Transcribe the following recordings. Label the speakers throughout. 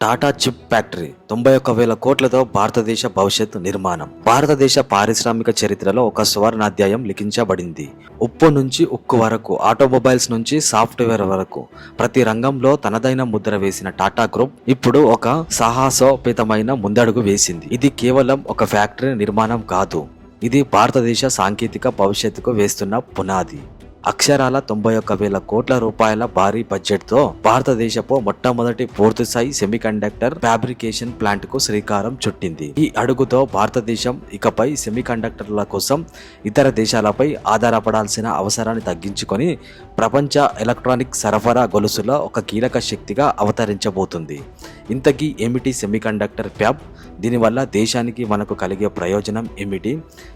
Speaker 1: Tata chip factory తొంభై ఒక్క వేల కోట్లతో భారతదేశ భవిష్యత్తు నిర్మాణం. భారతదేశ పారిశ్రామిక చరిత్రలో ఒక సువర్ణాధ్యాయం లిఖించబడింది. ఉప్పు నుంచి ఉక్కు వరకు ఆటోమొబైల్స్ నుంచి సాఫ్ట్వేర్ వరకు ప్రతి రంగంలో తనదైన ముద్ర వేసిన టాటా గ్రూప్ ఇప్పుడు ఒక సాహసోపేతమైన ముందడుగు వేసింది. ఇది కేవలం ఒక ఫ్యాక్టరీ నిర్మాణం కాదు. ఇది భారతదేశ సాంకేతిక భవిష్యత్తుకు వేస్తున్న పునాది. అక్షరాల తొంభై ఒక్క వేల కోట్ల రూపాయల భారీ బడ్జెట్తో భారతదేశపు మొట్టమొదటి పూర్తిస్థాయి సెమీకండక్టర్ ఫ్యాబ్రికేషన్ ప్లాంట్కు శ్రీకారం చుట్టింది. ఈ అడుగుతో భారతదేశం ఇకపై సెమీకండక్టర్ల కోసం ఇతర దేశాలపై ఆధారపడాల్సిన అవసరాన్ని తగ్గించుకొని ప్రపంచ ఎలక్ట్రానిక్ సరఫరా గొలుసులో ఒక కీలక శక్తిగా అవతరించబోతుంది. ఇంతకీ ఏమిటి సెమీకండక్టర్ ఫ్యాబ్? దీనివల్ల దేశానికి మనకు కలిగే ప్రయోజనం ఏమిటి?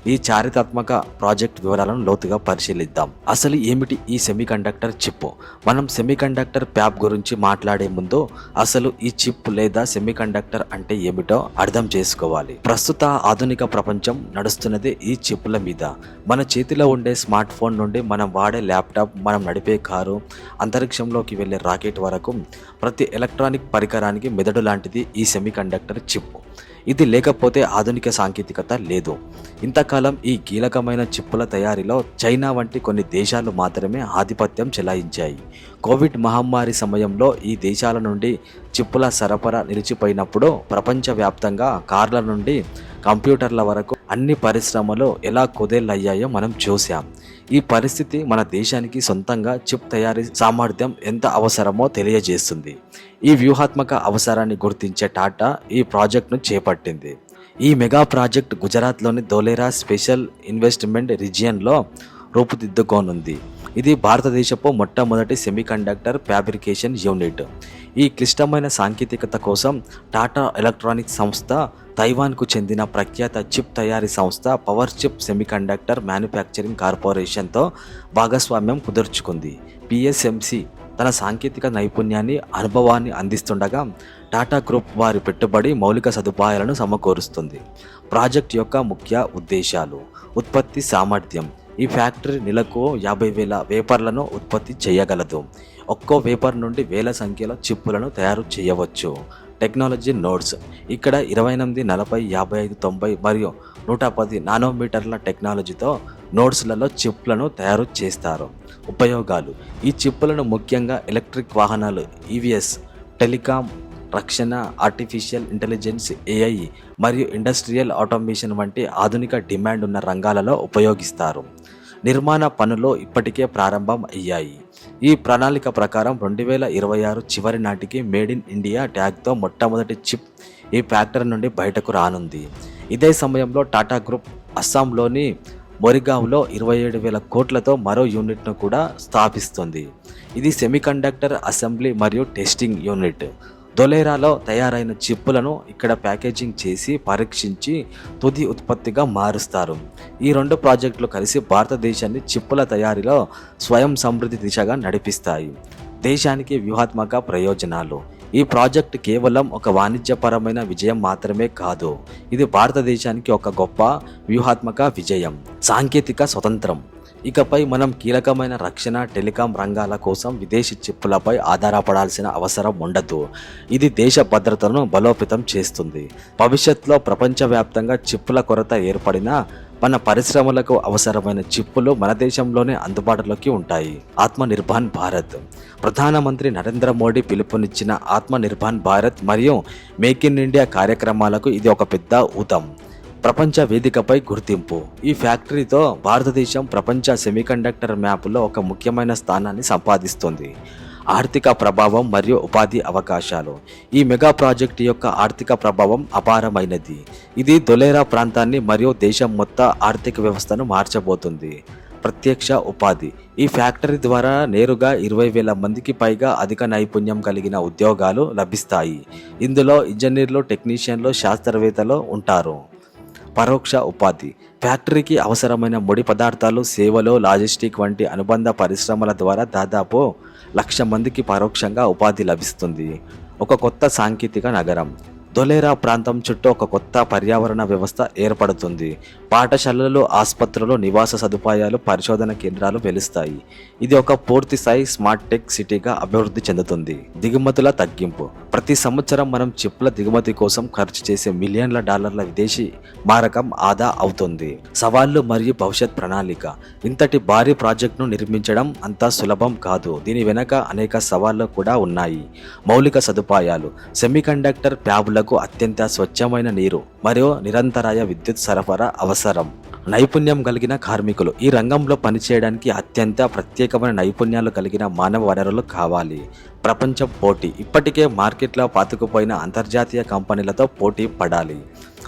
Speaker 1: ఈ చారిత్రాత్మక ప్రాజెక్ట్ వివరాలను లోతుగా పరిశీలిద్దాం. అసలు ఏమిటి ఈ సెమీకండక్టర్ చిప్ మనం సెమీకండక్టర్ ప్యాప్ గురించి మాట్లాడే ముందు అసలు ఈ చిప్ లేదా సెమీకండక్టర్ అంటే ఏమిటో అర్థం చేసుకోవాలి. ప్రస్తుత ఆధునిక ప్రపంచం నడుస్తున్నది ఈ చిప్ల మీద. మన చేతిలో ఉండే స్మార్ట్ ఫోన్ నుండి మనం వాడే ల్యాప్టాప్ మనం నడిపే కారు అంతరిక్షంలోకి వెళ్ళే రాకెట్ వరకు ప్రతి ఎలక్ట్రానిక్ పరికరానికి మెదడు లాంటిది ఈ సెమీకండక్టర్ చిప్ ఇది లేకపోతే ఆధునిక సాంకేతికత లేదు. ఇంతకాలం ఈ కీలకమైన చిప్పుల తయారీలో చైనా వంటి కొన్ని దేశాలు మాత్రమే ఆధిపత్యం చెలాయించాయి. కోవిడ్ మహమ్మారి సమయంలో ఈ దేశాల నుండి చిప్పుల సరఫరా నిలిచిపోయినప్పుడు ప్రపంచవ్యాప్తంగా కార్ల నుండి కంప్యూటర్ల వరకు అన్ని పరిశ్రమలు ఎలా కుదేళ్ళయ్యాయో మనం చూసాం ఈ పరిస్థితి మన దేశానికి సొంతంగా చిప్ తయారీ సామర్థ్యం ఎంత అవసరమో తెలియజేస్తుంది. ఈ వ్యూహాత్మక అవసరాన్ని గుర్తించే టాటా ఈ ప్రాజెక్టును చేపట్టింది. ఈ మెగా ప్రాజెక్ట్ గుజరాత్లోని ధోలేరా స్పెషల్ ఇన్వెస్ట్మెంట్ రీజియన్లో రూపుదిద్దుకోనుంది. ఇది భారతదేశపు మొట్టమొదటి సెమీకండక్టర్ ఫ్యాబ్రికేషన్ యూనిట్ ఈ క్లిష్టమైన సాంకేతికత కోసం టాటా ఎలక్ట్రానిక్స్ సంస్థ తైవాన్కు చెందిన ప్రఖ్యాత చిప్ తయారీ సంస్థ పవర్ చిప్ సెమీకండక్టర్ మ్యానుఫ్యాక్చరింగ్ కార్పొరేషన్తో భాగస్వామ్యం కుదుర్చుకుంది. పిఎస్ఎంసి తన సాంకేతిక నైపుణ్యాన్ని అనుభవాన్ని అందిస్తుండగా టాటా గ్రూప్ వారి పెట్టుబడి మౌలిక సదుపాయాలను సమకూరుస్తుంది. ప్రాజెక్ట్ యొక్క ముఖ్య ఉద్దేశాలు ఉత్పత్తి సామర్థ్యం ఈ ఫ్యాక్టరీ నెలకు యాభై వేల వేపర్లను ఉత్పత్తి చేయగలదు. ఒక్కో వేపర్ నుండి వేల సంఖ్యలో చిప్పులను తయారు చేయవచ్చు. Technology nodes. ఇక్కడ ఇరవై ఎనిమిది నలభై యాభై ఐదు తొంభై మరియు నూట పది నానోమీటర్ల టెక్నాలజీతో నోడ్స్లలో చిప్లను తయారు చేస్తారు. ఉపయోగాలు. ఈ చిప్పులను ముఖ్యంగా ఎలక్ట్రిక్ వాహనాలు ఈవీఎస్ టెలికాం రక్షణ ఆర్టిఫిషియల్ ఇంటెలిజెన్స్ ఏఐ మరియు ఇండస్ట్రియల్ ఆటోమేషన్ వంటి ఆధునిక డిమాండ్ ఉన్న రంగాలలో ఉపయోగిస్తారు. నిర్మాణ పనులు ఇప్పటికే ప్రారంభం అయ్యాయి. ఈ ప్రణాళిక ప్రకారం రెండు వేల ఇరవై ఆరు చివరి నాటికి మేడ్ ఇన్ ఇండియా ట్యాగ్తో మొట్టమొదటి చిప్ ఈ ఫ్యాక్టరీ నుండి బయటకు రానుంది. ఇదే సమయంలో టాటా గ్రూప్ అస్సాంలోని మొరిగావ్లో ఇరవై ఏడు వేల కోట్లతో మరో యూనిట్ను కూడా స్థాపిస్తుంది. ఇది సెమీకండక్టర్ అసెంబ్లీ మరియు టెస్టింగ్ యూనిట్. దొలేరాలో తయారైన చిప్పులను ఇక్కడ ప్యాకేజింగ్ చేసి పరీక్షించి తుది ఉత్పత్తిగా మారుస్తారు. ఈ రెండు ప్రాజెక్టులు కలిసి భారతదేశాన్ని చిప్పుల తయారీలో స్వయం సమృద్ధి దిశగా నడిపిస్తాయి. దేశానికి వ్యూహాత్మక ప్రయోజనాలు. ఈ ప్రాజెక్ట్ కేవలం ఒక వాణిజ్యపరమైన విజయం మాత్రమే కాదు. ఇది భారతదేశానికి ఒక గొప్ప వ్యూహాత్మక విజయం. సాంకేతిక స్వతంత్రం. ఇకపై మనం కీలకమైన రక్షణ టెలికాం రంగాల కోసం విదేశీ చిప్పులపై ఆధారపడాల్సిన అవసరం ఉండదు. ఇది దేశ భద్రతను బలోపేతం చేస్తుంది. భవిష్యత్తులో ప్రపంచవ్యాప్తంగా చిప్పుల కొరత ఏర్పడినా మన పరిశ్రమలకు అవసరమైన చిప్పులు మన దేశంలోనే అందుబాటులోకి ఉంటాయి. ఆత్మనిర్భర్ భారత్. ప్రధానమంత్రి నరేంద్ర మోడీ పిలుపునిచ్చిన ఆత్మనిర్భర్ భారత్ మరియు మేక్ ఇన్ ఇండియా కార్యక్రమాలకు ఇది ఒక పెద్ద ఊతం. ప్రపంచ వేదికపై గుర్తింపు. ఈ ఫ్యాక్టరీతో భారతదేశం ప్రపంచ సెమీకండక్టర్ మ్యాప్లో ఒక ముఖ్యమైన స్థానాన్ని సంపాదిస్తుంది. ఆర్థిక ప్రభావం మరియు ఉపాధి అవకాశాలు. ఈ మెగా ప్రాజెక్టు యొక్క ఆర్థిక ప్రభావం అపారమైనది. ఇది దొలేరా ప్రాంతాన్ని మరియు దేశం మొత్తం ఆర్థిక వ్యవస్థను మార్చబోతుంది. ప్రత్యక్ష ఉపాధి. ఈ ఫ్యాక్టరీ ద్వారా నేరుగా ఇరవై వేల మందికి పైగా అధిక నైపుణ్యం కలిగిన ఉద్యోగాలు లభిస్తాయి. ఇందులో ఇంజనీర్లు టెక్నీషియన్లు శాస్త్రవేత్తలు ఉంటారు. పరోక్ష ఉపాధి. ఫ్యాక్టరీకి అవసరమైన ముడి పదార్థాలు సేవలు లాజిస్టిక్ వంటి అనుబంధ పరిశ్రమల ద్వారా దాదాపు లక్ష మందికి పరోక్షంగా ఉపాధి లభిస్తుంది. ఒక కొత్త సాంకేతిక నగరం. దొలేరా ప్రాంతం చుట్టూ ఒక కొత్త పర్యావరణ వ్యవస్థ ఏర్పడుతుంది. పాఠశాలలు ఆసుపత్రులు నివాస సదుపాయాలు పరిశోధన కేంద్రాలు వెలుస్తాయి. ఇది ఒక పూర్తి స్థాయి స్మార్ట్ టెక్ సిటీగా అభివృద్ధి చెందుతుంది. దిగుమతుల తగ్గింపు. ప్రతి సంవత్సరం మనం చిప్ల దిగుమతి కోసం ఖర్చు చేసే మిలియన్ల డాలర్ల విదేశీ మారకం ఆదా అవుతుంది. సవాళ్ళు మరియు భవిష్యత్ ప్రణాళిక. ఇంతటి భారీ ప్రాజెక్టును నిర్మించడం అంత సులభం కాదు. దీని వెనక అనేక సవాళ్ళు కూడా ఉన్నాయి. మౌలిక సదుపాయాలు. సెమీకండక్టర్ ఫ్యాబులకు అత్యంత స్వచ్ఛమైన నీరు మరియు నిరంతరాయ విద్యుత్ సరఫరా అవసరం. నైపుణ్యం కలిగిన కార్మికులు ఈ రంగంలో పనిచేయడానికి అత్యంత ప్రత్యేకమైన నైపుణ్యాలు కలిగిన మానవ వనరులు కావాలి. ప్రపంచం పోటీ. ఇప్పటికే మార్కెట్లో పాతుకుపోయిన అంతర్జాతీయ కంపెనీలతో పోటీ పడాలి.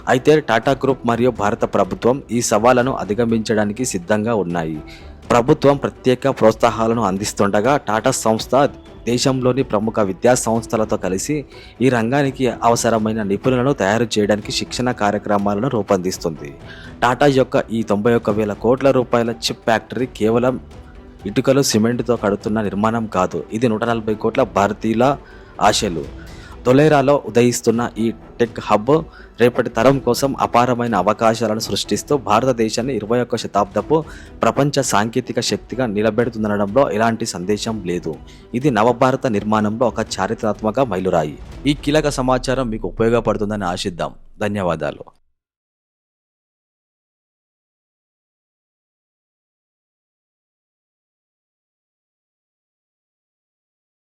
Speaker 1: అయితే టాటా గ్రూప్ మరియు భారత ప్రభుత్వం ఈ సవాళ్ళను అధిగమించడానికి సిద్ధంగా ఉన్నాయి. ప్రభుత్వం ప్రత్యేక ప్రోత్సాహాలను అందిస్తుండగా టాటా సంస్థ దేశంలోని ప్రముఖ విద్యా సంస్థలతో కలిసి ఈ రంగానికి అవసరమైన నిపుణులను తయారు చేయడానికి శిక్షణ కార్యక్రమాలను రూపొందిస్తుంది. టాటా యొక్క ఈ తొంభై ఒక్క వేల కోట్ల రూపాయల చిప్ ఫ్యాక్టరీ కేవలం ఇటుకలు సిమెంట్తో కడుతున్న నిర్మాణం కాదు. ఇది నూట నలభై కోట్ల భారతీయుల ఆశలు. తొలేరాలో ఉదయిస్తున్న ఈ టెక్ హబ్ రేపటి తరం కోసం అపారమైన అవకాశాలను సృష్టిస్తూ భారతదేశాన్ని ఇరవై ఒక్క శతాబ్దపు ప్రపంచ సాంకేతిక శక్తిగా నిలబెడుతుందనడంలో ఎలాంటి సందేశం లేదు. ఇది నవభారత నిర్మాణంలో ఒక చారిత్రాత్మక మైలురాయి. ఈ కీలక సమాచారం మీకు ఉపయోగపడుతుందని ఆశిద్దాం. ధన్యవాదాలు.